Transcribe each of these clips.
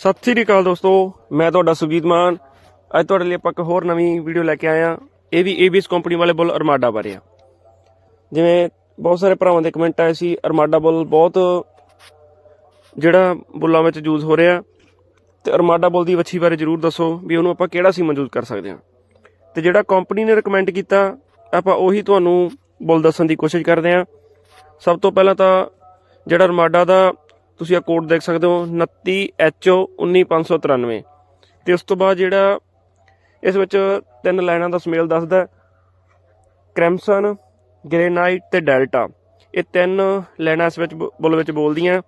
ਸਤਿ ਸ੍ਰੀ ਅਕਾਲ ਦੋਸਤੋ, ਮੈਂ ਤੁਹਾਡਾ ਸੁਜੀਤ ਮਾਨ। ਅੱਜ ਤੁਹਾਡੇ ਲਈ ਆਪਾਂ ਇੱਕ ਹੋਰ ਨਵੀਂ ਵੀਡੀਓ ਲੈ ਕੇ ਆਇਆ ਇਹ ਵੀ ਏਬੀਐਸ ਕੰਪਨੀ ਵਾਲੇ ਬੁੱਲ ਅਰਮਾਡਾ ਬਾਰੇ ਆ। ਜਿਵੇਂ ਬਹੁਤ ਸਾਰੇ ਭਰਾਵਾਂ ਦੇ ਕਮੈਂਟ ਆਏ ਸੀ, ਅਰਮਾਡਾ ਬੁੱਲ ਬਹੁਤ ਜਿਹੜਾ ਬੁੱਲਾਂ ਵਿੱਚ ਯੂਜ਼ ਹੋ ਰਿਹਾ। ਤੇ ਅਰਮਾਡਾ ਬੁੱਲ ਦੀ ਵੱਛੀ ਬਾਰੇ ਜਰੂਰ ਦੱਸੋ ਵੀ ਉਹਨੂੰ ਆਪਾਂ ਕਿਹੜਾ ਸੀਮਨ ਯੂਜ਼ ਕਰ ਸਕਦੇ ਹਾਂ। ਤੇ ਜਿਹੜਾ ਕੰਪਨੀ ਨੇ ਰეკਮੈਂਡ ਕੀਤਾ, ਆਪਾਂ ਉਹੀ ਤੁਹਾਨੂੰ ਬੁੱਲ ਦੱਸਣ ਦੀ ਕੋਸ਼ਿਸ਼ ਕਰਦੇ ਹਾਂ। ਸਭ ਤੋਂ ਪਹਿਲਾਂ ਤਾਂ ਜਿਹੜਾ ਅਰਮਾਡਾ ਦਾ ਤੁਸੀਂ ਆ ਕੋਡ ਦੇਖ ਸਕਦੇ ਹੋ 29HO19593 ਤੇ ਉਸ ਤੋਂ ਬਾਅਦ ਜਿਹੜਾ ਇਸ ਵਿੱਚ ਤਿੰਨ ਲਾਈਨਾਂ ਦਾ ਸਮੇਲ ਦੱਸਦਾ ਕ੍ਰੈਮਸਨ ਗ੍ਰੇਨਾਈਟ ਤੇ ਡੈਲਟਾ ਇਹ ਤਿੰਨ ਲਾਈਨਾਂ ਇਸ ਵਿੱਚ ਬ- ਬੁੱਲ ਵਿੱਚ ਬੋਲਦੀਆਂ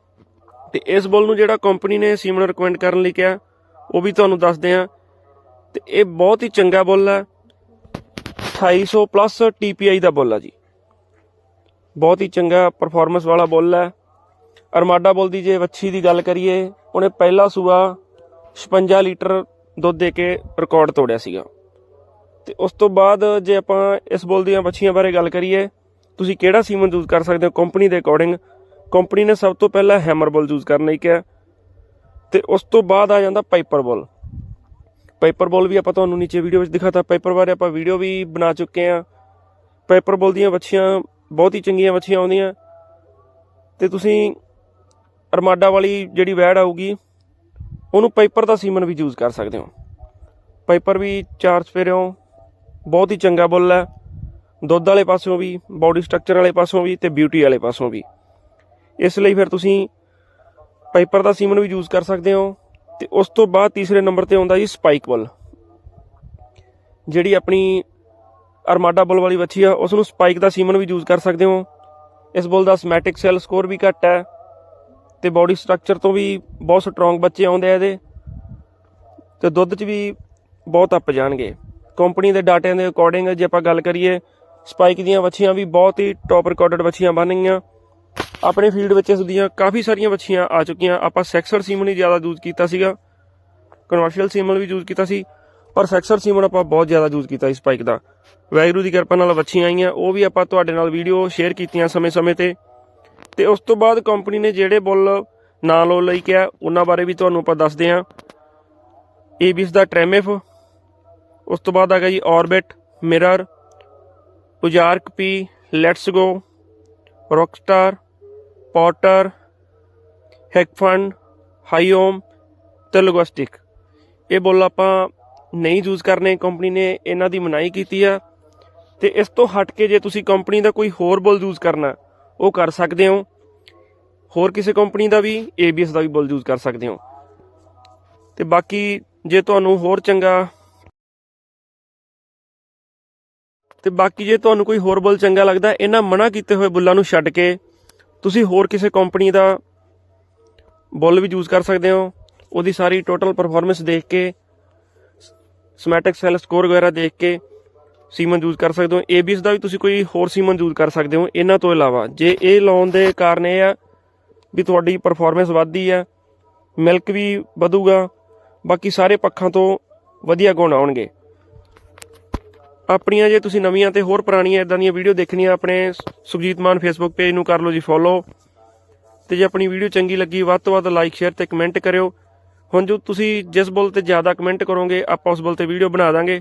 ਤੇ ਇਸ ਬੁੱਲ ਨੂੰ ਜਿਹੜਾ ਕੰਪਨੀ ਨੇ ਸੀਮਨ ਰਿਕਮੈਂਡ ਕਰਨ ਲਈ ਕਿਹਾ, ਉਹ ਵੀ ਤੁਹਾਨੂੰ ਦੱਸਦੇ ਆ ਤੇ ਇਹ ਬਹੁਤ ਹੀ ਚੰਗਾ ਬੁੱਲ ਹੈ। 2800 ਪਲੱਸ TPI ਦਾ ਬੁੱਲ ਹੈ ਜੀ। ਬਹੁਤ ਹੀ ਚੰਗਾ ਪਰਫਾਰਮੈਂਸ ਵਾਲਾ ਬੁੱਲ ਹੈ। ਅਰਮਾਡਾ ਬੁੱਲ ਦੀ ਜੇ ਵੱਛੀ ਦੀ ਗੱਲ ਕਰੀਏ, ਉਹਨੇ ਪਹਿਲਾ ਸੂਆ 56 ਲੀਟਰ ਦੁੱਧ ਦੇ ਕੇ ਰਿਕਾਰਡ ਤੋੜਿਆ ਸੀਗਾ। ਤੇ ਉਸ ਤੋਂ ਬਾਅਦ ਜੇ ਆਪਾਂ ਇਸ ਬੁੱਲ ਦੀਆਂ ਵੱਛੀਆਂ ਬਾਰੇ ਗੱਲ ਕਰੀਏ, ਤੁਸੀਂ ਕਿਹੜਾ ਸੀਮਨ ਯੂਜ਼ ਕਰ ਸਕਦੇ ਹੋ ਕੰਪਨੀ ਦੇ ਅਕੋਰਡਿੰਗ ਕੰਪਨੀ ਨੇ ਸਭ ਤੋਂ ਪਹਿਲਾਂ ਹੈਮਰ ਬੁੱਲ ਯੂਜ਼ ਕਰਨ ਲਈ ਕਿਹਾ। ਤੇ ਉਸ ਤੋਂ ਬਾਅਦ ਆ ਜਾਂਦਾ ਪਾਈਪਰ ਬੁੱਲ। ਪਾਈਪਰ ਬੁੱਲ ਵੀ ਆਪਾਂ ਤੁਹਾਨੂੰ ਨੀਚੇ ਵੀਡੀਓ ਵਿੱਚ ਦਿਖਾਤਾ। ਪਾਈਪਰ ਬਾਰੇ ਆਪਾਂ ਵੀਡੀਓ ਵੀ ਬਣਾ ਚੁੱਕੇ ਆ ਪਾਈਪਰ ਬੁੱਲ ਦੀਆਂ ਵੱਛੀਆਂ ਬਹੁਤ ਹੀ ਚੰਗੀਆਂ ਵੱਛੀਆਂ ਆਉਂਦੀਆਂ। ਤੇ ਤੁਸੀਂ ਅਰਮਾਡਾ ਵਾਲੀ ਜਿਹੜੀ ਵੈੜ ਆਊਗੀ, ਉਹਨੂੰ ਪਾਈਪਰ ਦਾ ਸੀਮਨ ਵੀ ਯੂਜ਼ ਕਰ ਸਕਦੇ ਹੋ। ਪਾਈਪਰ ਵੀ ਚਾਰ ਸਫੇਰਿਓਂ ਬਹੁਤ ਹੀ ਚੰਗਾ ਬੁੱਲ ਹੈ। ਦੁੱਧ ਵਾਲੇ ਪਾਸਿਓਂ ਵੀ ਬਾਡੀ ਸਟਰਕਚਰ ਵਾਲੇ ਪਾਸਿਓਂ ਵੀ ਤੇ ਬਿਊਟੀ ਵਾਲੇ ਪਾਸਿਓਂ ਵੀ। ਇਸ ਲਈ ਫਿਰ ਤੁਸੀਂ ਪਾਈਪਰ ਦਾ ਸੀਮਨ ਵੀ ਯੂਜ਼ ਕਰ ਸਕਦੇ ਹੋ ਤੇ ਉਸ ਤੋਂ ਬਾਅਦ ਤੀਸਰੇ ਨੰਬਰ ਤੇ ਆਉਂਦਾ ਜੀ ਸਪਾਈਕ ਬੁੱਲ ਜਿਹੜੀ ਆਪਣੀ ਅਰਮਾਡਾ ਬੁੱਲ ਵਾਲੀ ਵੱਛੀ ਆ, ਉਸ ਨੂੰ ਸਪਾਈਕ ਦਾ ਸੀਮਨ ਵੀ ਯੂਜ਼ ਕਰ ਸਕਦੇ ਹੋ। ਇਸ ਬੁੱਲ ਦਾ ਸਮੈਟਿਕ ਸੈੱਲ ਸਕੋਰ ਵੀ ਘੱਟ ਹੈ। ਤੇ ਬਾਡੀ ਸਟਰਕਚਰ ਤੋਂ ਵੀ ਬਹੁਤ ਸਟਰੋਂਗ ਬੱਚੇ ਆਉਂਦੇ ਆ ਇਹਦੇ। ਤੇ ਦੁੱਧ 'ਚ ਵੀ ਬਹੁਤ ਅੱਪ ਜਾਣਗੇ। ਕੰਪਨੀ ਦੇ ਡਾਟਿਆਂ ਦੇ ਅਕੋਰਡਿੰਗ ਜੇ ਆਪਾਂ ਗੱਲ ਕਰੀਏ ਸਪਾਈਕ ਦੀਆਂ ਵੱਛੀਆਂ ਵੀ ਬਹੁਤ ਹੀ ਟੌਪ ਰਿਕਾਰਡਡ ਵੱਛੀਆਂ ਬਣ ਗਈਆਂ। ਆਪਣੇ ਫੀਲਡ ਵਿੱਚ ਇਸ ਦੀਆਂ ਕਾਫੀ ਸਾਰੀਆਂ ਵੱਛੀਆਂ ਆ ਚੁੱਕੀਆਂ। ਆਪਾਂ ਸੈਕਸਰ ਸੀਮਨ ਹੀ ਜ਼ਿਆਦਾ ਯੂਜ਼ ਕੀਤਾ ਸੀਗਾ। ਕਮਰਸ਼ੀਅਲ ਸੀਮਨ ਵੀ ਯੂਜ਼ ਕੀਤਾ ਸੀ। ਪਰ ਸੈਕਸਰ ਸੀਮਨ ਆਪਾਂ ਬਹੁਤ ਜ਼ਿਆਦਾ ਯੂਜ਼ ਕੀਤਾ ਸੀ ਸਪਾਈਕ ਦਾ। ਵੈਗਰੂ ਦੀ ਕਿਰਪਾ ਨਾਲ ਵੱਛੀਆਂ ਆਈਆਂ। ਉਹ ਵੀ ਆਪਾਂ ਤੁਹਾਡੇ ਨਾਲ ਵੀਡੀਓ ਸ਼ੇਅਰ ਕੀਤੀਆਂ ਸਮੇਂ-ਸਮੇਂ ਤੇ। ਤੇ ਉਸ ਤੋਂ ਬਾਅਦ ਕੰਪਨੀ ਨੇ ਜਿਹੜੇ ਬੁੱਲ ਨਾਂ ਲੋ ਲਈ ਕਿਹਾ ਉਹਨਾਂ ਬਾਰੇ ਵੀ ਤੁਹਾਨੂੰ ਆਪਾਂ ਦੱਸਦੇ ਹਾਂ। ਏਬੀਐਸ ਦਾ ਟ੍ਰੈਮੇਫ ਉਸ ਤੋਂ ਬਾਅਦ ਆ ਗਿਆ ਜੀ ਆਰਬਿਟ ਮਿਰਰ ਉਜਾਰਕ ਪੀ ਲੈਟਸ ਗੋ ਰੌਕਸਟਾਰ ਪੋਟਰ ਹੈਕਫਨ ਹਾਈਓਮ ਤੇ ਲੋਗਿਸਟਿਕ ਇਹ ਬੁੱਲ ਆਪਾਂ ਨਹੀਂ ਯੂਜ਼ ਕਰਨੇ ਕੰਪਨੀ ਨੇ ਇਹਨਾਂ ਦੀ ਮਨਾਹੀ ਕੀਤੀ ਆ। ਤੇ ਇਸ ਤੋਂ ਹਟ ਕੇ ਜੇ ਤੁਸੀਂ ਕੰਪਨੀ ਦਾ ਕੋਈ ਹੋਰ ਬੁੱਲ ਯੂਜ਼ ਕਰਨਾ ਉਹ ਕਰ ਸਕਦੇ ਹੋ। ਹੋਰ ਕਿਸੇ ਕੰਪਨੀ ਦਾ ਵੀ ABS ਦਾ ਵੀ ਬੁੱਲ ਯੂਜ਼ ਕਰ ਸਕਦੇ ਹੋ। ਤੇ ਬਾਕੀ ਜੇ ਤੁਹਾਨੂੰ ਹੋਰ ਚੰਗਾ ਤੇ ਬਾਕੀ ਜੇ ਤੁਹਾਨੂੰ ਕੋਈ ਹੋਰ ਬੁੱਲ ਚੰਗਾ ਲੱਗਦਾ, ਇਹਨਾਂ ਮਨਾ ਕੀਤੇ ਹੋਏ ਬੁੱਲਾਂ ਨੂੰ ਛੱਡ ਕੇ ਤੁਸੀਂ ਹੋਰ ਕਿਸੇ ਕੰਪਨੀ ਦਾ ਬੁੱਲ ਵੀ ਯੂਜ਼ ਕਰ ਸਕਦੇ ਹੋ। ਉਹਦੀ ਸਾਰੀ ਟੋਟਲ ਪਰਫਾਰਮੈਂਸ ਦੇਖ ਕੇ ਸਮੈਟਿਕ ਸੈਲ ਸਕੋਰ ਵਗੈਰਾ ਦੇਖ ਕੇ ਸੀਮਨ ਯੂਜ਼ ਕਰ ਸਕਦੇ ਹੋ। ABS ਦਾ ਵੀ ਤੁਸੀਂ ਕੋਈ ਹੋਰ ਸੀਮਨ ਯੂਜ਼ ਕਰ ਸਕਦੇ ਹੋ। ਇਹਨਾਂ ਤੋਂ ਇਲਾਵਾ, ਜੇ ਇਹ ਲਾਉਣ ਦੇ ਕਾਰਨ ਇਹ ਆ ਵੀ ਤੁਹਾਡੀ ਪਰਫਾਰਮੈਂਸ ਵੱਧਦੀ ਆ ਮਿਲਕ ਵੀ ਵਧੂਗਾ, ਬਾਕੀ ਸਾਰੇ ਪੱਖਾਂ ਤੋਂ ਵਧੀਆ ਗੁਣ ਆਉਣਗੇ। ਆਪਣੀਆਂ ਜੇ ਤੁਸੀਂ ਨਵੀਆਂ ਤੇ ਹੋਰ ਪੁਰਾਣੀਆਂ ਇਦਾਂ ਦੀਆਂ ਵੀਡੀਓ ਦੇਖਣੀਆਂ, ਆਪਣੇ ਸੁਖਜੀਤ ਮਾਨ ਫੇਸਬੁੱਕ ਪੇਜ ਨੂੰ ਕਰ ਲਓ ਜੀ ਫੋਲੋ ਤੇ ਜੇ ਆਪਣੀ ਵੀਡੀਓ ਚੰਗੀ ਲੱਗੀ, ਵੱਧ ਤੋਂ ਵੱਧ ਲਾਈਕ ਸ਼ੇਅਰ ਤੇ ਕਮੈਂਟ ਕਰਿਓ। ਹੁਣ ਜੋ ਤੁਸੀਂ ਜਿਸ ਬੋਲ ਤੇ ਜ਼ਿਆਦਾ ਕਮੈਂਟ ਕਰੋਗੇ, ਆਪਾਂ ਉਸ ਬੋਲ ਤੇ ਵੀਡੀਓ ਬਣਾ ਦਾਂਗੇ।